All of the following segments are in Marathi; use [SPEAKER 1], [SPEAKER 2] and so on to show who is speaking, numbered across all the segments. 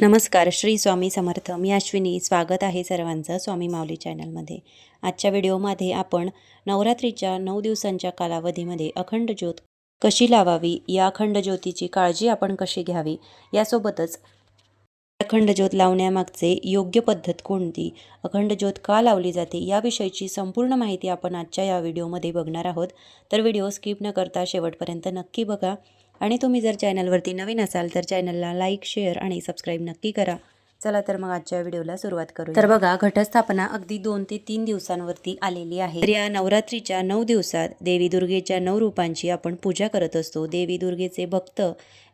[SPEAKER 1] नमस्कार श्री स्वामी समर्थ. मी अश्विनी. स्वागत आहे सर्वांचं स्वामी माऊली चॅनलमध्ये. आजच्या व्हिडिओमध्ये आपण नवरात्रीच्या नऊ दिवसांच्या कालावधीमध्ये अखंड ज्योत कशी लावावी या अखंड ज्योतीची काळजी आपण कशी घ्यावी यासोबतच अखंड ज्योत लावण्यामागचे योग्य पद्धत कोणती अखंड ज्योत का लावली जाते याविषयीची संपूर्ण माहिती आपण आजच्या या व्हिडिओमध्ये बघणार आहोत. तर व्हिडिओ स्किप न करता शेवटपर्यंत नक्की बघा. आणि तुम्ही जर चॅनलवरती नवीन असाल तर चॅनलला लाईक शेअर आणि सबस्क्राईब नक्की करा. चला तर मग आजच्या व्हिडिओला सुरुवात करू तर बघा घटस्थापना अगदी दोन ते तीन दिवसांवरती आलेली आहे. तर या नवरात्रीच्या नऊ दिवसात देवी दुर्गेच्या नऊ रूपांची आपण पूजा करत असतो. देवी दुर्गेचे भक्त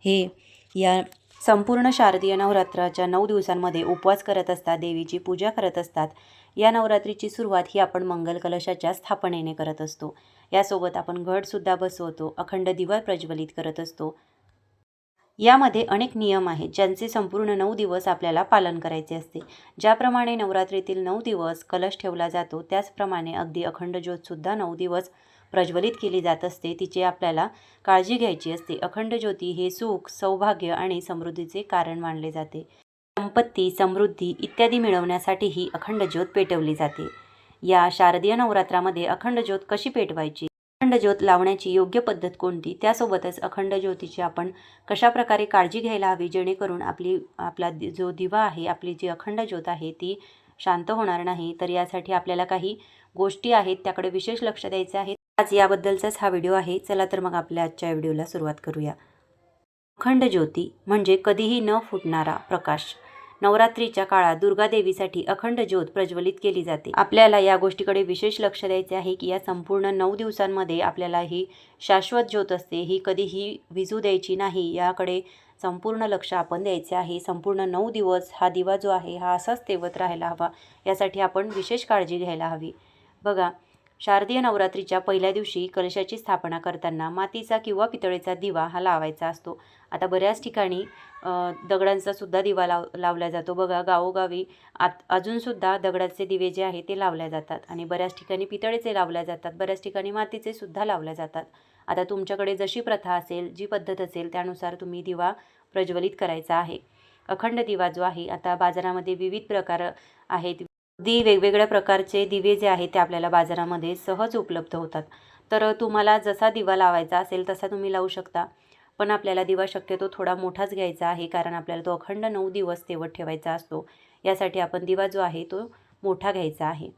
[SPEAKER 1] हे या संपूर्ण शारदीय नवरात्राच्या नऊ दिवसांमध्ये उपवास करत असतात देवीची पूजा करत असतात. या नवरात्रीची सुरुवात ही आपण मंगल कलशाच्या स्थापनेने करत असतो. यासोबत आपण घटसुद्धा बसवतो अखंड दिवा प्रज्वलित करत असतो. यामध्ये अनेक नियम आहेत ज्यांचे संपूर्ण नऊ दिवस आपल्याला पालन करायचे असते. ज्याप्रमाणे नवरात्रीतील नऊ दिवस कलश ठेवला जातो त्याचप्रमाणे अगदी अखंड ज्योतसुद्धा नऊ दिवस प्रज्वलित केली जात असते. तिची आपल्याला काळजी घ्यायची असते. अखंड ज्योती हे सुख सौभाग्य आणि समृद्धीचे कारण मानले जाते. संपत्ती समृद्धी इत्यादी मिळवण्यासाठीही अखंड ज्योत पेटवली जाते. या शारदीय नवरात्रामध्ये अखंड ज्योत कशी पेटवायची? अखंड ज्योत लावण्याची योग्य पद्धत कोणती? त्यासोबतच अखंड ज्योतीची आपण कशा प्रकारे काळजी घ्यायला हवी जेणेकरून आपली आपला दि- जो दिवा आहे आपली जी अखंड ज्योत आहे ती शांत होणार नाही? तर यासाठी आपल्याला काही गोष्टी आहेत त्याकडे विशेष लक्ष द्यायचे आहे. आज याबद्दलचाच हा व्हिडिओ आहे. चला तर मग आपल्या आजच्या व्हिडिओला सुरुवात करूया. अखंड ज्योती म्हणजे कधीही न फुटणारा प्रकाश. नवरात्रीच्या काळात दुर्गादेवीसाठी अखंड ज्योत प्रज्वलित केली जाते. आपल्याला या गोष्टीकडे विशेष लक्ष द्यायचे आहे की या संपूर्ण नऊ दिवसांमध्ये आपल्याला ही शाश्वत ज्योत असते ही कधीही विजू द्यायची नाही याकडे संपूर्ण लक्ष आपण द्यायचे आहे. संपूर्ण नऊ दिवस हा दिवा जो आहे हा असाच तेवत राहायला हवा. यासाठी आपण विशेष काळजी घ्यायला हवी. बघा शारदीय नवरात्रीच्या पहिल्या दिवशी कलशाची स्थापना करताना मातीचा किंवा पितळेचा दिवा हा लावायचा असतो. आता बऱ्याच ठिकाणी दगडांचा सुद्धा दिवा लाव लावला जातो. बघा गावोगावी आत अजूनसुद्धा दगडाचे दिवे जे आहे ते लावल्या जातात आणि बऱ्याच ठिकाणी पितळेचे लावल्या जातात. बऱ्याच ठिकाणी मातीचे सुद्धा लावल्या जातात. आता तुमच्याकडे जशी प्रथा असेल जी पद्धत असेल त्यानुसार तुम्ही दिवा प्रज्वलित करायचा आहे. अखंड दिवा जो आहे आता बाजारामध्ये विविध प्रकार आहेत. अगदी वेगवेगळ्या प्रकारचे दिवे जे आहेत ते आपल्याला बाजारामध्ये सहज उपलब्ध होतात. तर तुम्हाला जसा दिवा लावायचा असेल तसा तुम्ही लावू शकता. पण आपल्याला दिवा शक्यतो थोडा मोठाच घ्यायचा आहे कारण आपल्याला तो अखंड नऊ दिवस तेवत ठेवायचा असतो. यासाठी आपण दिवा जो आहे तो मोठा घ्यायचा आहे.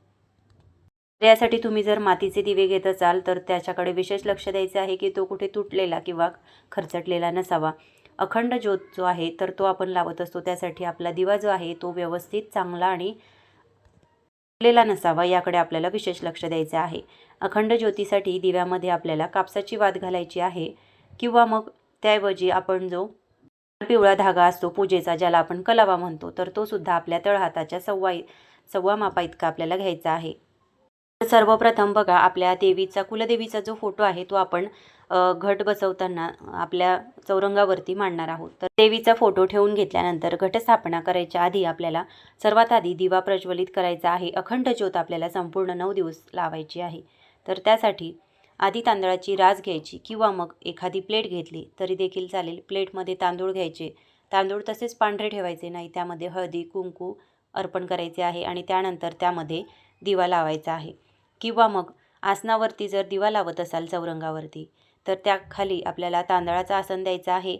[SPEAKER 1] तर यासाठी तुम्ही जर मातीचे दिवे घेत असाल तर त्याच्याकडे विशेष लक्ष द्यायचे आहे की तो कुठे तुटलेला किंवा खरचटलेला नसावा. अखंड ज्योत जो आहे तर तो आपण लावत असतो. त्यासाठी आपला दिवा जो आहे तो व्यवस्थित चांगला आणि लेला नसावा याकडे आपल्याला विशेष लक्ष द्यायचं आहे. अखंड ज्योतीसाठी दिव्यामध्ये आपल्याला कापसाची वाद घालायची आहे किंवा मग त्याऐवजी आपण जो पिवळा धागा असतो पूजेचा ज्याला आपण कलावा म्हणतो तर तो सुद्धा आपल्या तळहाताच्या सव्वा सव्वा मापा इतका आपल्याला घ्यायचा आहे. तर सर्वप्रथम बघा आपल्या देवीचा कुलदेवीचा जो फोटो आहे तो आपण घट बसवताना आपल्या चौरंगावरती मांडणार आहोत. तर देवीचा फोटो ठेवून घेतल्यानंतर घटस्थापना करायच्या आधी आपल्याला सर्वात आधी दिवा प्रज्वलित करायचा आहे. अखंड ज्योत आपल्याला संपूर्ण नऊ दिवस लावायची आहे. तर त्यासाठी आधी तांदळाची रास घ्यायची किंवा मग एखादी प्लेट घेतली तरी देखील चालेल. प्लेटमध्ये तांदूळ घ्यायचे. तांदूळ तसेच पांढरे ठेवायचे नाही. त्यामध्ये हळदी कुंकू अर्पण करायचे आहे आणि त्यानंतर त्यामध्ये दिवा लावायचा आहे. किंवा मग आसनावरती जर दिवा लावत असाल चौरंगावरती तर त्याखाली आपल्याला तांदळाचं आसन द्यायचं आहे.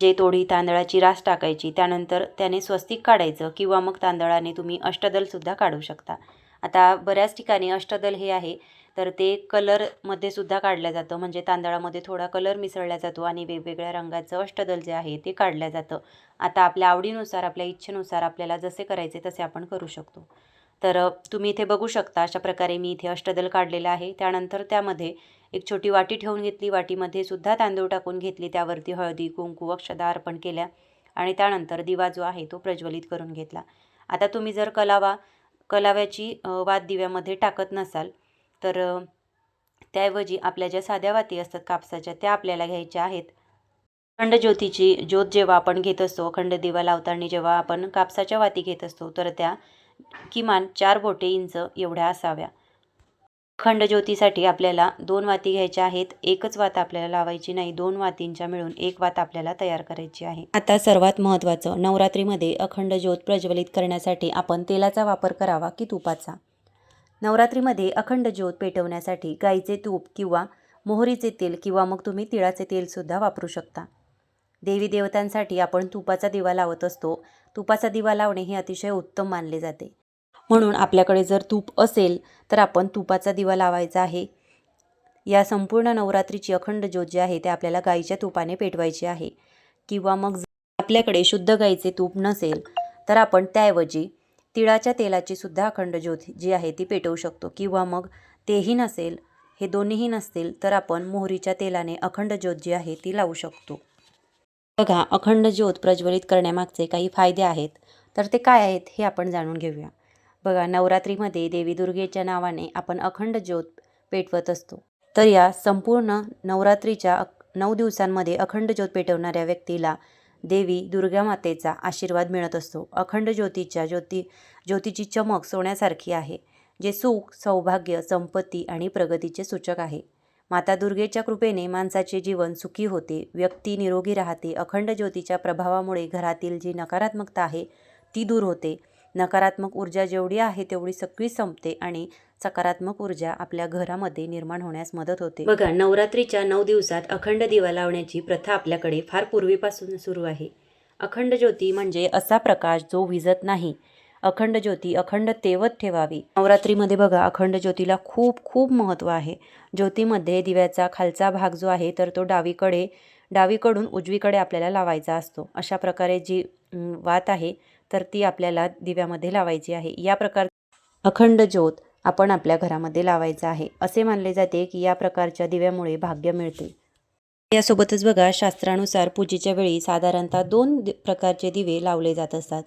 [SPEAKER 1] जे थोडी तांदळाची रास टाकायची त्यानंतर त्याने स्वस्तिक काढायचं किंवा मग तांदळाने तुम्ही अष्टदलसुद्धा काढू शकता. आता बऱ्याच ठिकाणी अष्टदल हे आहे तर ते कलरमध्ये सुद्धा काढलं जातं. म्हणजे तांदळामध्ये थोडा कलर मिसळला जातो आणि वेगवेगळ्या रंगाचं अष्टदल जे आहे ते काढलं जातं. आता आपल्या आवडीनुसार आपल्या इच्छेनुसार आपल्याला जसे करायचे तसे आपण करू शकतो. तर तुम्ही इथे बघू शकता अशा प्रकारे मी इथे अष्टदल काढलेलं आहे. त्यानंतर त्यामध्ये एक छोटी वाटी ठेवून घेतली. वाटीमध्ये सुद्धा तांदूळ टाकून घेतली. त्यावरती हळदी कुंकू अक्षदा अर्पण केल्या आणि त्यानंतर दिवा जो आहे तो प्रज्वलित करून घेतला. आता तुम्ही जर कलावा कलाव्याची वाद वात दिव्यामध्ये टाकत नसाल तर त्याऐवजी आपल्या ज्या साध्या वाती असतात कापसाच्या त्या आपल्याला घ्यायच्या आहेत. अखंड ज्योतीची ज्योत जेव्हा आपण घेत असतो अखंड दिवा लावताना जेव्हा आपण कापसाच्या वाती घेत असतो तर त्या किमान चार बोटे इंच एवढ्या असाव्या. अखंड ज्योतीसाठी आपल्याला दोन वाती घ्यायच्या आहेत. एकच वात आपल्याला लावायची नाही. दोन वातींच्या मिळून एक वात आपल्याला तयार करायची आहे. आता सर्वात महत्त्वाचं नवरात्रीमध्ये अखंड ज्योत प्रज्वलित करण्यासाठी आपण तेलाचा वापर करावा की तुपाचा? नवरात्रीमध्ये अखंड ज्योत पेटवण्यासाठी गाईचे तूप किंवा मोहरीचे तेल किंवा मग तुम्ही तिळाचे तेलसुद्धा वापरू शकता. देवी देवतांसाठी आपण तुपाचा दिवा लावत असतो. तुपाचा दिवा लावणे हे अतिशय उत्तम मानले जाते. म्हणून आपल्याकडे जर तूप असेल तर आपण तुपाचा दिवा लावायचा आहे. या संपूर्ण नवरात्रीची अखंड ज्योत जी आहे ते आपल्याला गाईच्या तुपाने पेटवायची आहे. किंवा मग आपल्याकडे शुद्ध गाईचे तूप नसेल तर आपण त्याऐवजी तिळाच्या तेलाची सुद्धा अखंड ज्योत जी आहे ती पेटवू शकतो. किंवा मग तेही नसेल हे दोन्हीही नसतील तर आपण मोहरीच्या तेलाने अखंड ज्योत जी आहे ती लावू शकतो. बघा अखंड ज्योत प्रज्वलित करण्यामागचे काही फायदे आहेत तर ते काय आहेत हे आपण जाणून घेऊया. बघा नवरात्रीमध्ये देवी दुर्गेच्या नावाने आपण अखंड ज्योत पेटवत असतो. तर या संपूर्ण नवरात्रीच्या नऊ दिवसांमध्ये अखंड ज्योत पेटवणाऱ्या व्यक्तीला देवी दुर्गा मातेचा आशीर्वाद मिळत असतो. अखंड ज्योतीच्या ज्योती ज्योतीची चमक सोन्यासारखी आहे जे सुख सौभाग्य संपत्ती आणि प्रगतीचे सूचक आहे. माता दुर्गेच्या कृपेने माणसाचे जीवन सुखी होते. व्यक्ती निरोगी राहते. अखंड ज्योतीच्या प्रभावामुळे घरातील जी नकारात्मकता आहे ती दूर होते. नकारात्मक ऊर्जा जेवढी आहे तेवढी सगळी संपते आणि सकारात्मक ऊर्जा आपल्या घरामध्ये निर्माण होण्यास मदत होते. बघा नवरात्रीच्या नऊ दिवसात अखंड दिवा लावण्याची प्रथा आपल्याकडे फार पूर्वीपासून सुरू आहे. अखंड ज्योती म्हणजे असा प्रकाश जो विजत नाही अखंड ज्योती अखंड तेवत ठेवावी. नवरात्रीमध्ये बघा अखंड ज्योतीला खूप खूप महत्त्व आहे. ज्योतीमध्ये दिव्याचा खालचा भाग जो आहे तर तो डावीकडे डावीकडून उजवीकडे आपल्याला लावायचा असतो. अशा प्रकारे जी वात आहे तर ती आपल्याला दिव्यामध्ये लावायची आहे. या प्रकार अखंड ज्योत आपण आपल्या घरामध्ये लावायचा आहे. असे मानले जाते की या प्रकारच्या दिव्यामुळे भाग्य मिळते. यासोबतच बघा शास्त्रानुसार पूजेच्या वेळी साधारणतः दोन प्रकारचे दिवे लावले जात असतात.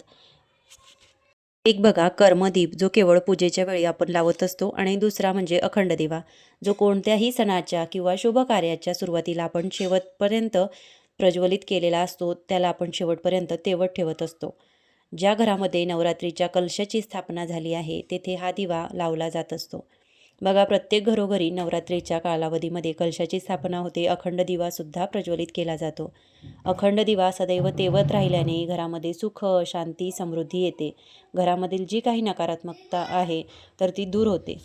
[SPEAKER 1] एक बघा कर्मदीप जो केवळ पूजेच्या वेळी आपण लावत असतो आणि दुसरा म्हणजे अखंड दिवा जो कोणत्याही सणाच्या किंवा शुभ कार्याच्या सुरुवातीला आपण शेवटपर्यंत प्रज्वलित केलेला असतो त्याला आपण शेवटपर्यंत तेवत ठेवत असतो. ज्या घरामध्ये नवरात्रीच्या कलशाची स्थापना झाली आहे तेथे हा दिवा लावला जात असतो. बघा प्रत्येक घरोघरी नवरात्रीच्या कालावधीमध्ये कलशाची स्थापना होते. अखंड दिवासुद्धा प्रज्वलित केला जातो. अखंड दिवा सदैव तेवत राहिल्याने घरामध्ये सुख शांती समृद्धी येते. घरामधील जी काही नकारात्मकता आहे तर ती दूर होते.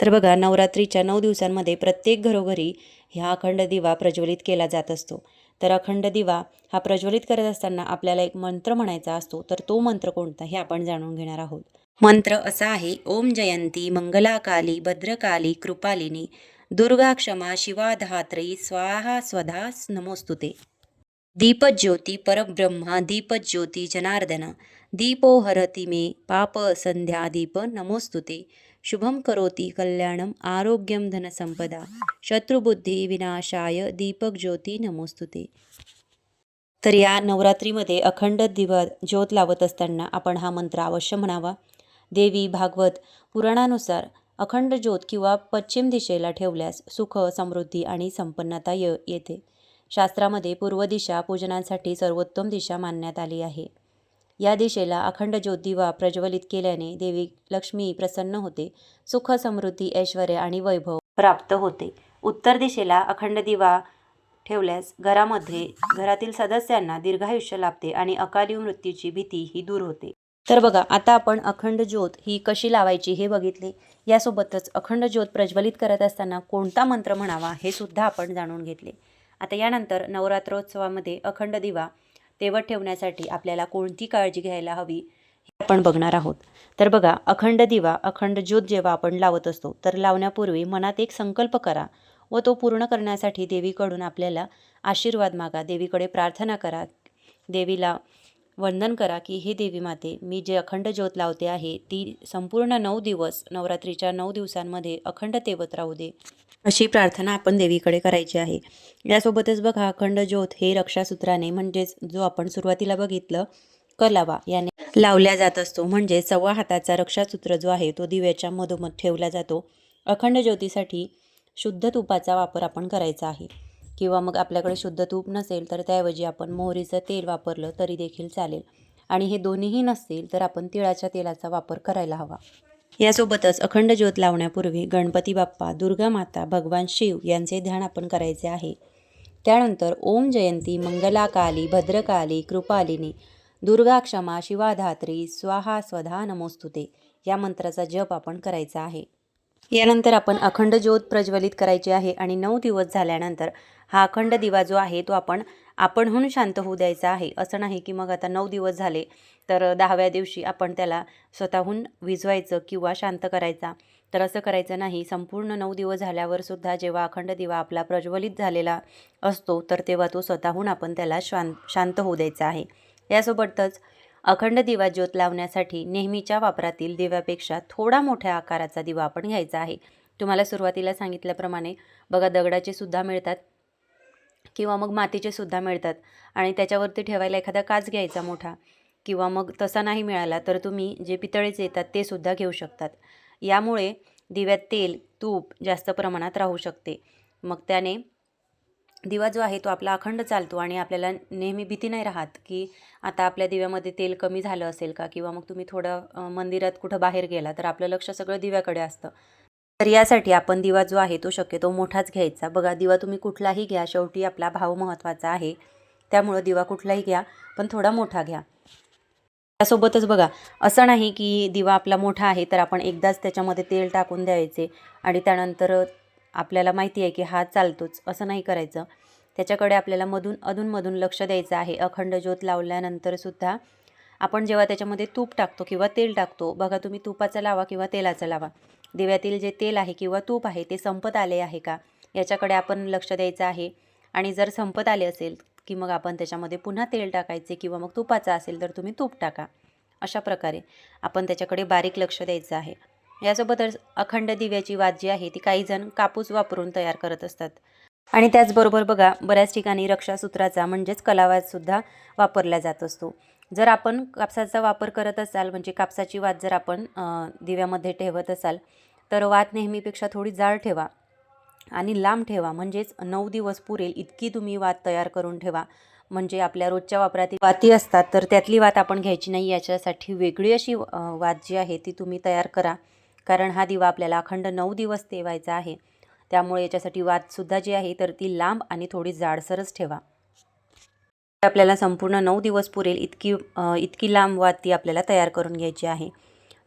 [SPEAKER 1] तर बघा नवरात्रीच्या नऊ दिवसांमध्ये प्रत्येक घरोघरी ह्या अखंड दिवा प्रज्वलित केला जात असतो. तर अखंड दिवा हा प्रज्वलित करत असताना आपल्याला एक मंत्र म्हणायचा असतो. तर तो मंत्र कोणता हे आपण जाणून घेणार आहोत. मंत्र असा आहे ओम जयंती मंगलाकाली भद्रकाली कृपालिनी दुर्गा क्षमा शिवा धात्री स्वाहा स्वधा नमोस्तुते। दीपज्योती परब्रह्मा दीपज्योती जनार्दन दीपो हरती मे पाप संध्या दीप नमोस्तुते। शुभम करोति कल्याणम आरोग्यम धनसंपदा शत्रुबुद्धी विनाशाय दीपक ज्योती नमोस्तुते। तर या नवरात्रीमध्ये अखंड दिवा ज्योत लावत असताना आपण हा मंत्र अवश्य म्हणावा. देवी भागवत पुराणानुसार अखंड ज्योत किंवा पश्चिम दिशेला ठेवल्यास सुख समृद्धी आणि संपन्नता य येते. शास्त्रामध्ये पूर्व दिशा पूजनांसाठी सर्वोत्तम दिशा मानण्यात आली आहे. या दिशेला अखंड ज्योत दिवा प्रज्वलित केल्याने देवी लक्ष्मी प्रसन्न होते सुख समृद्धी ऐश्वर आणि वैभव प्राप्त होते. उत्तर दिशेला अखंड दिवा ठेवल्यास घरामध्ये घरातील सदस्यांना दीर्घायुष्य लाभते आणि अकाली मृत्यूची भीती ही दूर होते. तर बघा आता आपण अखंड ज्योत ही कशी लावायची हे बघितले. यासोबतच अखंड ज्योत प्रज्वलित करत असताना कोणता मंत्र म्हणावा हे सुद्धा आपण जाणून घेतले. आता यानंतर नवरात्रोत्सवामध्ये अखंड दिवा तेवत ठेवण्यासाठी आपल्याला कोणती काळजी घ्यायला हवी हे आपण बघणार आहोत. तर बघा अखंड दिवा अखंड ज्योत जेव्हा आपण लावत असतो तर लावण्यापूर्वी मनात एक संकल्प करा व तो पूर्ण करण्यासाठी देवीकडून आपल्याला आशीर्वाद मागा. देवीकडे प्रार्थना करा. देवीला वंदन करा की हे देवी माते मी जे अखंड ज्योत लावते आहे ती संपूर्ण नऊ दिवस नवरात्रीच्या नऊ दिवसांमध्ये अखंड तेवत राहू दे. अशी प्रार्थना आपण देवीकडे करायची आहे. यासोबतच बघा अखंड ज्योत हे रक्षासूत्राने म्हणजेच जो आपण सुरुवातीला बघितलं कलावा याने लावल्या जात असतो. म्हणजे सव्वा हाताचा रक्षासूत्र जो आहे तो दिव्याच्या मधोमध ठेवला जातो. अखंड ज्योतीसाठी शुद्ध तुपाचा वापर आपण करायचा आहे. किंवा मग आपल्याकडे शुद्ध तूप नसेल तर त्याऐवजी आपण मोहरीचं तेल वापरलं तरी देखील चालेल. आणि हे दोन्हीही नसतील तर आपण तिळाच्या तेलाचा वापर करायला हवा. यासोबतच अखंड ज्योत लावण्यापूर्वी गणपती बाप्पा दुर्गा माता भगवान शिव यांचे ध्यान आपण करायचे आहे. त्यानंतर ओम जयंती मंगलाकाली भद्रकाली कृपालिनी दुर्गा क्षमा शिवाधात्री स्वाहा स्वधा नमोस्तुते या मंत्राचा जप आपण करायचा आहे. यानंतर आपण अखंड ज्योत प्रज्वलित करायची आहे आणि नऊ दिवस झाल्यानंतर हा अखंड दिवा जो आहे तो आपण आपणहून शांत होऊ द्यायचा आहे. असं नाही की मग आता नऊ दिवस झाले तर दहाव्या दिवशी आपण त्याला स्वतःहून विझवायचं किंवा शांत करायचा. तर असं करायचं नाही. संपूर्ण नऊ दिवस झाल्यावर सुद्धा जेव्हा अखंड दिवा आपला प्रज्वलित झालेला असतो तर तेव्हा तो स्वतःहून आपण त्याला शांत शांत होऊ द्यायचा आहे. यासोबतच अखंड दिवा ज्योत लावण्यासाठी नेहमीच्या वापरातील दिव्यापेक्षा थोडा मोठ्या आकाराचा दिवा आपण घ्यायचा आहे. तुम्हाला सुरुवातीला सांगितल्याप्रमाणे बघा दगडाचे सुद्धा मिळतात किंवा मग मातीचे सुद्धा मिळतात आणि त्याच्यावरती ठेवायला एखादा काच घ्यायचा मोठा किंवा मग तसा नाही मिळाला तर तुम्ही जे पितळेचे येतात ते सुद्धा घेऊ शकतात. यामुळे दिव्यात तेल तूप जास्त प्रमाणात राहू शकते. मग त्याने दिवा जो आहे तो आपला अखंड चालतो आणि आपल्याला नेहमी भीती नाही राहत की आता आपल्या दिव्यामध्ये तेल कमी झालं असेल का किंवा मग तुम्ही थोडं मंदिरात कुठं बाहेर गेला तर आपलं लक्ष सगळं दिव्याकडे असतं. तर यासाठी आपण दिवा जो आहे तो शक्यतो मोठाच घ्यायचा. बघा दिवा तुम्ही कुठलाही घ्या. शेवटी आपला भाव महत्त्वाचा आहे. त्यामुळं दिवा कुठलाही घ्या पण थोडा मोठा घ्या. त्यासोबतच बघा असं नाही की दिवा आपला मोठा आहे तर आपण एकदाच त्याच्यामध्ये तेल टाकून द्यायचे आणि त्यानंतर आपल्याला माहिती आहे की हा चालतोच असं नाही करायचं. त्याच्याकडे आपल्याला मधून अधूनमधून लक्ष द्यायचं आहे. अखंड ज्योत लावल्यानंतरसुद्धा आपण जेव्हा त्याच्यामध्ये तूप टाकतो किंवा तेल टाकतो बघा तुम्ही तुपाचा लावा किंवा तेलाचा लावा. दिव्यातील जे तेल आहे किंवा तूप आहे ते संपत आले आहे का? याच्याकडे आपण लक्ष द्यायचं आहे. आणि जर संपत आले असेल की मग आपण त्याच्यामध्ये पुन्हा तेल टाकायचे किंवा मग तुपाचं असेल तर तुम्ही तूप टाका. अशा प्रकारे आपण त्याच्याकडे बारीक लक्ष द्यायचं आहे. यासोबतच अखंड दिव्याची वाद जी आहे ती काहीजण कापूस वापरून तयार करत असतात. आणि त्याचबरोबर बघा बऱ्याच ठिकाणी रक्षासूत्राचा म्हणजेच कलावाजसुद्धा वापरला जात असतो. जर आपण कापसाचा वापर करत असाल म्हणजे कापसाची वात जर आपण दिव्यामध्ये ठेवत असाल तर वात नेहमीपेक्षा थोडी जाड ठेवा आणि लांब ठेवा. म्हणजेच नऊ दिवस पुरेल इतकी तुम्ही वात तयार करून ठेवा. म्हणजे आपल्या रोजच्या वापरातील वाती असतात तर त्यातली वात आपण घ्यायची नाही. याच्यासाठी वेगळी अशी वात जी आहे ती तुम्ही तयार करा. कारण हा दिवा आपल्याला अखंड नऊ दिवस तेवायचा आहे. त्यामुळे याच्यासाठी वातसुद्धा जी आहे तर ती लांब आणि थोडी जाडसरच ठेवा. आपल्याला संपूर्ण नऊ दिवस पुरेल इतकी इतकी लांब वात ती आपल्याला तयार करून घ्यायची आहे.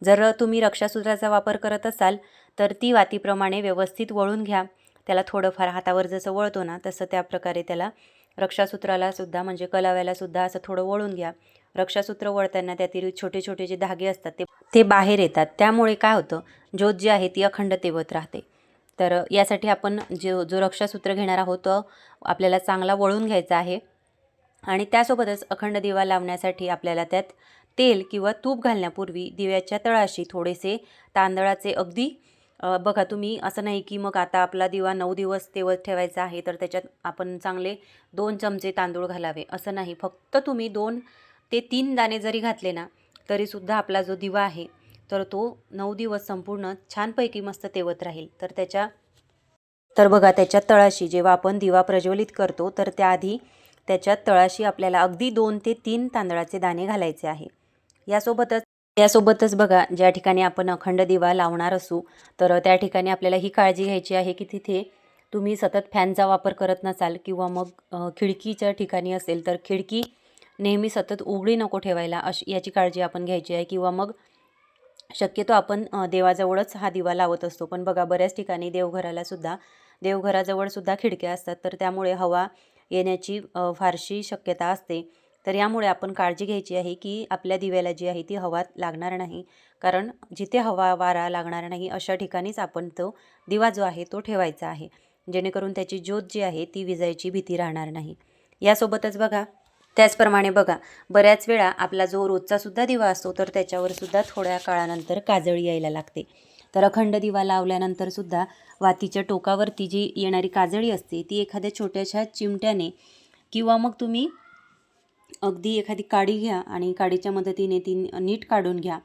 [SPEAKER 1] जर तुम्ही रक्षासूत्राचा वापर करत असाल तर ती वातीप्रमाणे व्यवस्थित वळून घ्या. त्याला थोडंफार हातावर जसं वळतो ना तसं त्या प्रकारे त्याला रक्षासूत्राला सुद्धा म्हणजे कलाव्याला सुद्धा असं थोडं वळून घ्या. रक्षासूत्र वळताना त्यातील छोटे छोटे जे धागे असतात ते ते बाहेर येतात. त्यामुळे काय होतं ज्योत जी आहे ती अखंड तेवत राहते. तर यासाठी आपण जो जो रक्षासूत्र घेणार आहोत तो आपल्याला चांगला वळून घ्यायचा आहे. आणि त्यासोबतच अखंड दिवा लावण्यासाठी आपल्याला त्यात तेल किंवा तूप घालण्यापूर्वी दिव्याच्या तळाशी थोडेसे तांदळाचे अगदी बघा तुम्ही असं नाही की मग आता आपला दिवा नऊ दिवस तेवत ठेवायचा आहे तर त्याच्यात आपण चांगले दोन चमचे तांदूळ घालावे असं नाही. फक्त तुम्ही दोन ते तीन दाणे जरी घातले ना तरीसुद्धा आपला जो दिवा आहे तर तो नऊ दिवस संपूर्ण छानपैकी मस्त तेवत राहील. तर त्याच्या तर बघा त्याच्या तळाशी जेव्हा आपण दिवा प्रज्वलित करतो तर त्याआधी त्याच्या तळाशी आपल्याला अगदी दोन ते तीन तांदळाचे दाणे घालायचे आहे. यासोबतच यासोबतच बघा ज्या ठिकाणी आपण अखंड दिवा लावणार असू तर त्या ठिकाणी आपल्याला ही काळजी घ्यायची आहे की तिथे तुम्ही सतत फॅनचा वापर करत नसाल किंवा मग खिडकीच्या ठिकाणी असेल तर खिडकी नेहमी सतत उघडी नको ठेवायला अशी याची काळजी आपण घ्यायची आहे. किंवा मग शक्यतो आपण देवाजवळच हा दिवा लावत असतो. पण बघा बऱ्याच ठिकाणी देवघराला सुद्धा देवघराजवळ सुद्धा खिडक्या असतात. तर त्यामुळे हवा येण्याची फारशी शक्यता असते. तर यामुळे आपण काळजी घ्यायची आहे की आपल्या दिव्याला जी आहे ती हवा लागणार नाही. कारण जिथे हवा वारा लागणार नाही अशा ठिकाणीच आपण तो दिवा जो आहे तो ठेवायचा आहे. जेणेकरून त्याची ज्योत जी आहे ती विजायची भीती राहणार नाही. यासोबतच बघा त्याचप्रमाणे बघा बऱ्याच वेळा आपला जो रोजचा सुद्धा दिवा असतो तर त्याच्यावर सुद्धा थोड्या काळानंतर काजळी यायला लागते. तर अखंड दिवा लावल्यानंतर सुद्धा वातीच्या टोकावरती जी येणारी काजळी असते ती एखाद्या छोट्याशा चिमट्याने किंवा मग तुम्ही अगदी एखादी काडी घ्या आणि काडीच्या मदतीने ती नीट काढून घ्या.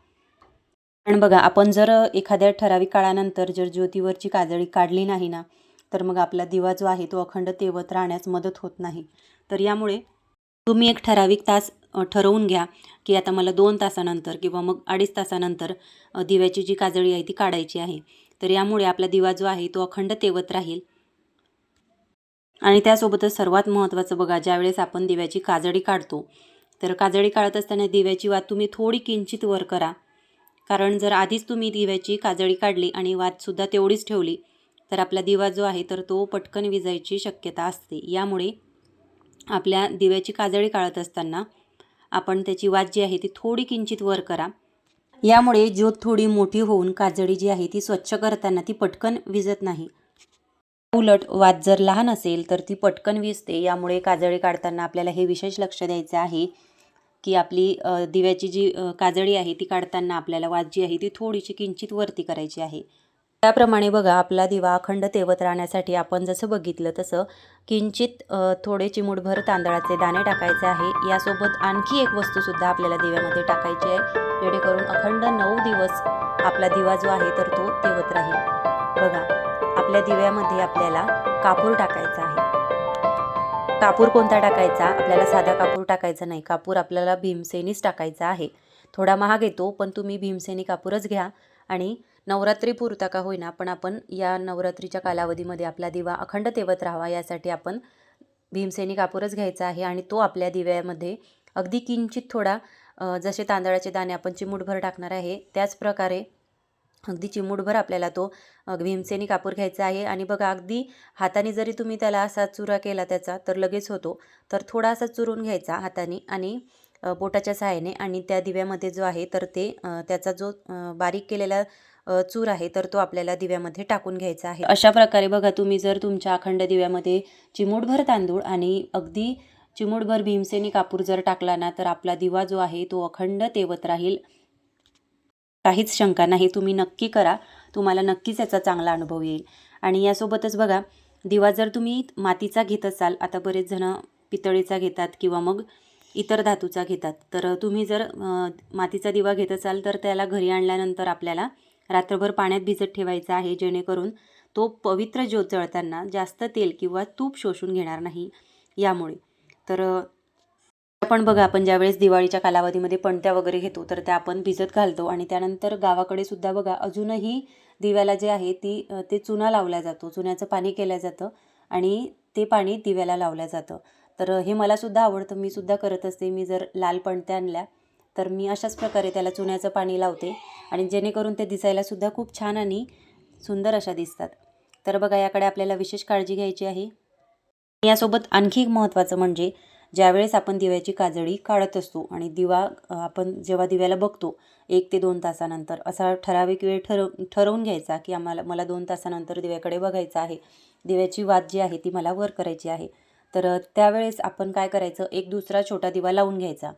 [SPEAKER 1] पण बघा आपण जर एखाद्या ठराविक काळानंतर जर ज्योतीवरची काजळी काढली नाही ना तर मग आपला दिवा जो आहे तो अखंड तेवत राहण्यास मदत होत नाही. तर यामुळे तुम्ही एक ठराविक तास ठरवून घ्या की आता मला दोन तासानंतर किंवा मग अडीच तासानंतर दिव्याची जी काजळी आहे ती काढायची आहे. तर यामुळे आपला दिवा जो आहे तो अखंड तेवत राहील. आणि त्यासोबतच सर्वात महत्त्वाचं बघा ज्यावेळेस आपण दिव्याची काजळी काढतो तर काजळी काढत असताना दिव्याची वात तुम्ही थोडी किंचित वर करा. कारण जर आधीच तुम्ही दिव्याची काजळी काढली आणि वातसुद्धा तेवढीच ठेवली तर आपला दिवा जो आहे तर तो पटकन विजायची शक्यता असते. यामुळे आपल्या दिव्याची काजळी काढत असताना आपण त्याची वात जी आहे ती थोडी किंचित वर करा. यामुळे ज्योत थोडी मोठी होऊन काजळी जी आहे ती स्वच्छ करताना ती पटकन विजत नाही. उलट वात जर लहान असेल तर ती पटकन विजते. यामुळे काजळी काढताना आपल्याला हे विशेष लक्ष द्यायचं आहे की आपली दिव्याची जी काजळी आहे ती काढताना आपल्याला वात जी आहे ती थोडीशी किंचित वरती करायची आहे. त्याप्रमाणे बघा आपला दिवा अखंड तेवत राहण्यासाठी आपण जसं बघितलं तसं किंचित थोडे चिमूटभर तांदळाचे दाणे टाकायचे आहे. यासोबत आणखी एक वस्तूसुद्धा आपल्याला दिव्यामध्ये टाकायची आहे जेणेकरून अखंड नऊ दिवस आपला दिवा जो आहे तर तो तेवत राहील. बघा आपल्या दिव्यामध्ये आपल्याला कापूर टाकायचा आहे. कापूर कोणता टाकायचा? आपल्याला साधा कापूर टाकायचा नाही. कापूर आपल्याला भीमसेनीच टाकायचा आहे. थोडा महाग येतो पण तुम्ही भीमसेनी कापूरच घ्या आणि नवरात्री पुरता का होईना पण आपण या नवरात्रीच्या कालावधीमध्ये आपला दिवा अखंड तेवत राहावा यासाठी आपण भीमसेनी कापूरच घ्यायचा आहे आणि तो आपल्या दिव्यामध्ये अगदी किंचित थोडा जसे तांदळाचे दाणे आपण चिमूटभर टाकणार आहे त्याच प्रकारे अगदी चिमूटभर आपल्याला तो भीमसेनी कापूर घ्यायचा आहे. आणि बघा अगदी हाताने जरी तुम्ही त्याला असा चुरा केला त्याचा तर लगेच होतो. तर थोडा असा चुरून घ्यायचा हाताने आणि बोटाच्या सहाय्याने आणि त्या दिव्यामध्ये जो आहे तर ते त्याचा जो बारीक केलेला चूर आहे तर तो आपल्याला दिव्यामध्ये टाकून घ्यायचा आहे. अशा प्रकारे बघा तुम्ही जर तुमच्या अखंड दिव्यामध्ये चिमूटभर तांदूळ आणि अगदी चिमूटभर भीमसेनी कापूर जर टाकला ना तर आपला दिवा जो आहे तो अखंड तेवत राहील. काहीच शंका नाही तुम्ही नक्की करा. तुम्हाला नक्कीच याचा चांगला अनुभव येईल. आणि यासोबतच बघा दिवा जर तुम्ही मातीचा घेत असाल आता बरेच जण पितळीचा घेतात किंवा मग इतर धातूचा घेतात. तर तुम्ही जर मातीचा दिवा घेत असाल तर त्याला घरी आणल्यानंतर आपल्याला रात्रभर पाण्यात भिजत ठेवायचा आहे जेणेकरून तो पवित्र ज्योत जळताना जास्त तेल किंवा तूप शोषून घेणार नाही. यामुळे. तर पण आपण बघा आपण ज्यावेळेस दिवाळीच्या कालावधीमध्ये पणत्या वगैरे घेतो तर त्या आपण भिजत घालतो आणि त्यानंतर गावाकडे सुद्धा बघा अजूनही दिव्याला जे आहे ती ते चुना लावला जातो. चुन्याचं पाणी केलं जातं आणि ते पाणी दिव्याला लावलं जातं. तर हे मला सुद्धा आवडतं. मी सुद्धा करत असते. मी जर लाल पणत्या आणल्या तर मी अशाच प्रकारे त्याला चुन्याचं पाणी लावते आणि जेणेकरून ते दिसायलासुद्धा खूप छान आणि सुंदर अशा दिसतात. तर बघा याकडे आपल्याला विशेष काळजी घ्यायची आहे. यासोबत आणखी एक महत्त्वाचं म्हणजे ज्यावेळेस आपण दिव्याची काजळी काढत असतो आणि दिवा आपण जेव्हा दिव्याला बघतो एक ते दोन तासानंतर असा ठराविक वेळ ठरव ठरवून घ्यायचा की आम्हाला मला दोन तासानंतर दिव्याकडे बघायचं आहे. दिव्याची वाद जी आहे ती मला वर करायची आहे. तर त्यावेळेस आपण काय करायचं? एक दुसरा छोटा दिवा लावून घ्यायचा.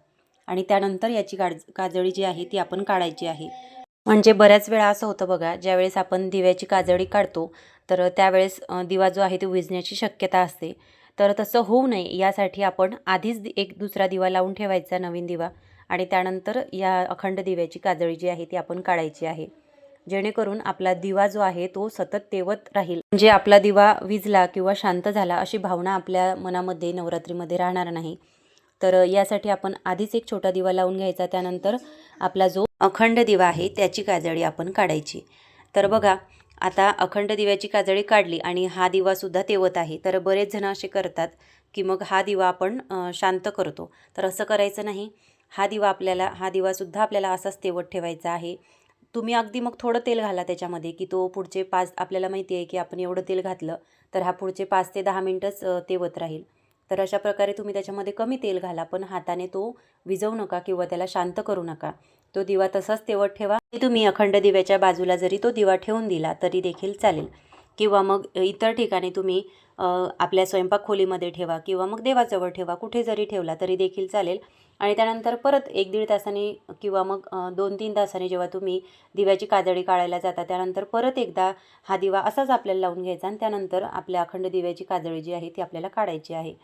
[SPEAKER 1] आणि त्यानंतर याची काज काजळी जी आहे ती आपण काढायची आहे. म्हणजे बऱ्याच वेळा असं होतं बघा ज्यावेळेस आपण दिव्याची काजळी काढतो तर त्यावेळेस दिवा जो आहे तो विजण्याची शक्यता असते. तर तसं होऊ नये यासाठी आपण आधीच एक दुसरा दिवा लावून ठेवायचा नवीन दिवा. आणि त्यानंतर या अखंड दिव्याची काजळी जी आहे ती आपण काढायची आहे. जेणेकरून आपला दिवा जो आहे तो सतत तेवत राहील. म्हणजे आपला दिवा विजला किंवा शांत झाला अशी भावना आपल्या मनामध्ये नवरात्रीमध्ये राहणार नाही. तर यासाठी आपण आधीच एक छोटा दिवा लावून घ्यायचा. त्यानंतर आपला जो अखंड दिवा आहे त्याची काजळी आपण काढायची. तर बघा आता अखंड दिव्याची काजळी काढली आणि हा दिवासुद्धा तेवत आहे. तर बरेच जण असे करतात की मग हा दिवा आपण शांत करतो. तर असं करायचं नाही. हा दिवा आपल्याला हा दिवासुद्धा आपल्याला असाच तेवत ठेवायचा आहे. तुम्ही अगदी मग थोडं तेल घाला त्याच्यामध्ये की तो पुढचे पाच आपल्याला माहिती आहे की आपण एवढं तेल घातलं तर हा पुढचे पाच ते दहा मिनटंच तेवत राहील. तर अशा प्रकारे तुम्ही त्याच्यामध्ये कमी तेल घाला पण हाताने तो विजवू नका किंवा त्याला शांत करू नका. तो दिवा तसाच तेवत ठेवा. तुम्ही अखंड दिव्याच्या बाजूला जरी तो दिवा ठेवून दिला तरी देखील चालेल. किंवा मग इतर ठिकाणी तुम्ही आपल्या स्वयंपाक खोलीमध्ये ठेवा किंवा मग देवाजवळ ठेवा कुठे जरी ठेवला तरी देखील चालेल. आणि त्यानंतर परत एक दीड तासाने किंवा मग दोन तीन तासाने जेव्हा तुम्ही दिव्याची काजळी काढायला जाता त्यानंतर परत एकदा हा दिवा असाच आपल्याला लावून घ्यायचा आणि त्यानंतर आपल्या अखंड दिव्याची काजळी जी आहे ती आपल्याला काढायची आहे.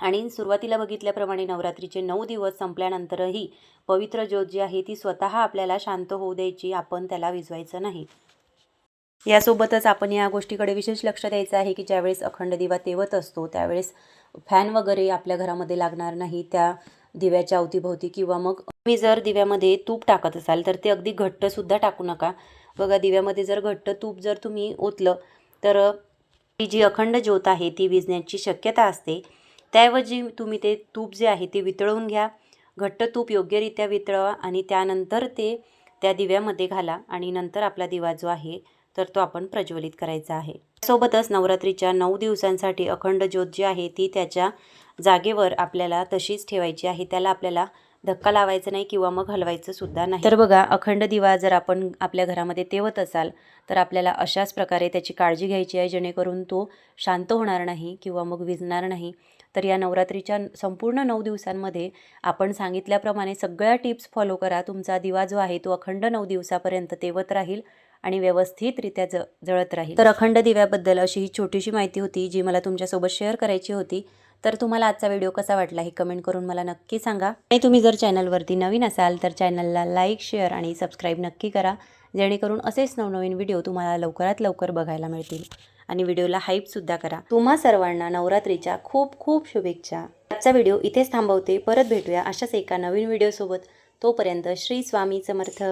[SPEAKER 1] आणि सुरुवातीला बघितल्याप्रमाणे नवरात्रीचे नऊ दिवस संपल्यानंतरही पवित्र ज्योत जी आहे ती स्वतः आपल्याला शांत होऊ द्यायची आपण त्याला विजवायचं नाही. यासोबतच आपण या गोष्टीकडे विशेष लक्ष द्यायचं आहे की ज्यावेळेस अखंड दिवा तेवत असतो त्यावेळेस फॅन वगैरे आपल्या घरामध्ये लागणार नाही त्या दिव्याच्या अवतीभोवती किंवा मग तुम्ही जर दिव्यामध्ये तूप टाकत असाल तर ते अगदी घट्टसुद्धा टाकू नका. बघा दिव्यामध्ये जर घट्ट तूप जर तुम्ही ओतलं तर ती जी अखंड ज्योत आहे ती विजण्याची शक्यता असते. त्याऐवजी तुम्ही ते तूप जे आहे ते वितळवून घ्या. घट्ट तूप योग्यरित्या वितळवा आणि त्यानंतर ते त्या दिव्यामध्ये घाला आणि नंतर आपला दिवा जो आहे तर तो आपण प्रज्वलित करायचा आहे. सोबतच नवरात्रीच्या नऊ दिवसांसाठी अखंड ज्योत जी आहे ती त्याच्या जागेवर आपल्याला तशीच ठेवायची आहे. त्याला आपल्याला धक्का लावायचा नाही किंवा मग हलवायचं सुद्धा नाही. तर बघा अखंड दिवा जर आपण आपल्या घरामध्ये तेवत असाल तर आपल्याला अशाच प्रकारे त्याची काळजी घ्यायची आहे जेणेकरून तो शांत होणार नाही किंवा मग विजणार नाही. तर या नवरात्रीच्या संपूर्ण नऊ दिवसांमध्ये आपण सांगितल्याप्रमाणे सगळ्या टिप्स फॉलो करा. तुमचा दिवा जो आहे तो अखंड नऊ दिवसापर्यंत तेवत राहील. आणि व्यवस्थितरित्या ज जळत राहील. तर अखंड दिव्याबद्दल अशी ही छोटीशी माहिती होती जी मला तुमच्यासोबत शेअर करायची होती. तर तुम्हाला आजचा व्हिडिओ कसा वाटला हे कमेंट करून मला नक्की सांगा. आणि तुम्ही जर चॅनलवरती नवीन असाल तर चॅनलला लाईक शेअर आणि सबस्क्राईब नक्की करा जेणेकरून असेच नवनवीन व्हिडिओ तुम्हाला लवकरात लवकर बघायला मिळतील. आणि व्हिडिओला हाईपसुद्धा करा. तुम्हा सर्वांना नवरात्रीच्या खूप खूप शुभेच्छा. आजचा व्हिडिओ इथेच थांबवते. परत भेटूया अशाच एका नवीन व्हिडिओसोबत. तोपर्यंत श्री स्वामी समर्थ.